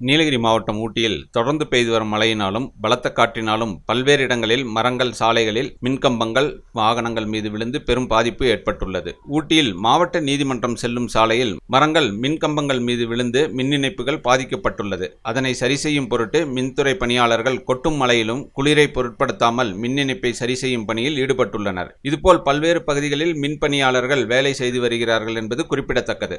நீலகிரி மாவட்டம் ஊட்டியில் தொடர்ந்து பெய்து வரும் மழையினாலும் பலத்த காற்றினாலும் பல்வேறு இடங்களில் மரங்கள் சாலைகளில் மின்கம்பங்கள் வாகனங்கள் மீது விழுந்து பெரும் பாதிப்பு ஏற்பட்டுள்ளது. ஊட்டியில் மாவட்ட நீதிமன்றம் செல்லும் சாலையில் மரங்கள் மின்கம்பங்கள் மீது விழுந்து மின் இணைப்புகள் பாதிக்கப்பட்டுள்ளது. அதனை சரி செய்யும் பொருட்டு மின்துறை பணியாளர்கள் கொட்டும் மழையிலும் குளிரை பொருட்படுத்தாமல் மின் இணைப்பை சரி செய்யும் பணியில் ஈடுபட்டுள்ளனர். இதுபோல் பல்வேறு பகுதிகளில் மின் பணியாளர்கள் வேலை செய்து வருகிறார்கள் என்பது குறிப்பிடத்தக்கது.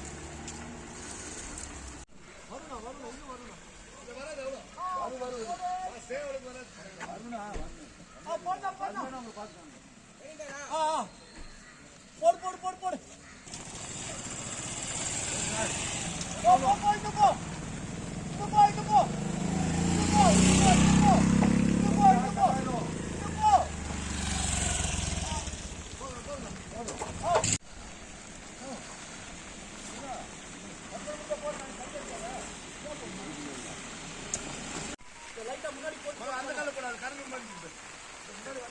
போடு போடு போடு போடு போ போ போ இங்க போ இங்க போ இங்க போ இங்க போ இங்க போ இங்க போ இங்க போ இங்க போ இங்க போ கையில